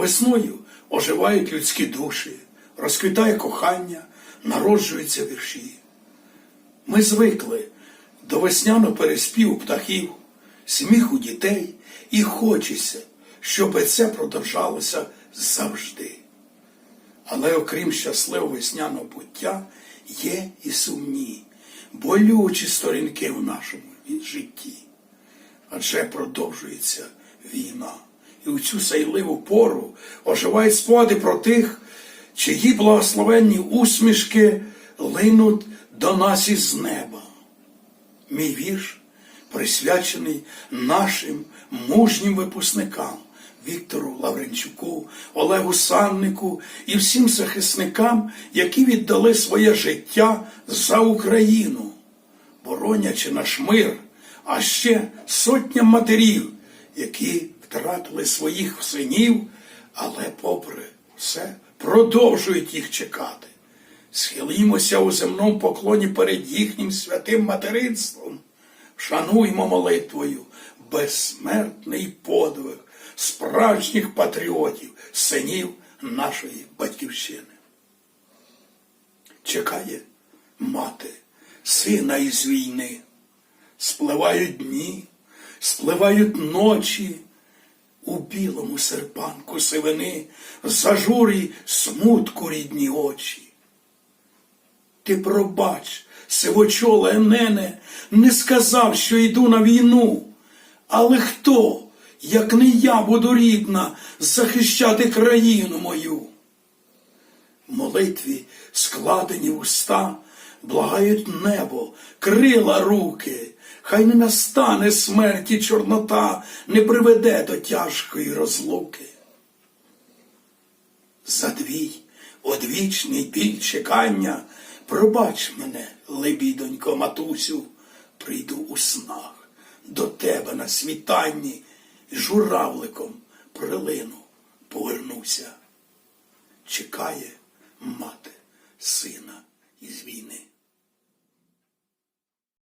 Весною оживають людські душі, розквітає кохання, народжуються вірші. Ми звикли до весняного переспіву птахів, сміху дітей, і хочеться, щоб це продовжалося завжди. Але окрім щасливого весняного буття, є і сумні, болючі сторінки в нашому житті. Адже продовжується війна. І у цю сайливу пору оживають спогади про тих, чиї благословенні усмішки линуть до нас із неба. Мій вірш присвячений нашим мужнім випускникам Віктору Лавренчуку, Олегу Саннику і всім захисникам, які віддали своє життя за Україну, боронячи наш мир, а ще сотням матерів, які втратили своїх синів, але, попри все, продовжують їх чекати. Схилімося у земному поклоні перед їхнім святим материнством. Шануймо молитвою безсмертний подвиг справжніх патріотів, синів нашої батьківщини. Чекає мати, сина із війни. Спливають дні, спливають ночі, у білому серпанку сивини, зажурі смутку рідні очі. Ти пробач, сивочоле нене, не сказав, що йду на війну. Але хто, як не я буду рідна, захищати країну мою? Молитві складені уста, благають небо, крила руки, хай не настане смерті чорнота, не приведе до тяжкої розлуки. За твій одвічний біль чекання, пробач мене, лебідонько, матусю, прийду у снах до тебе на світанні, журавликом прилину повернуся. Чекає мати.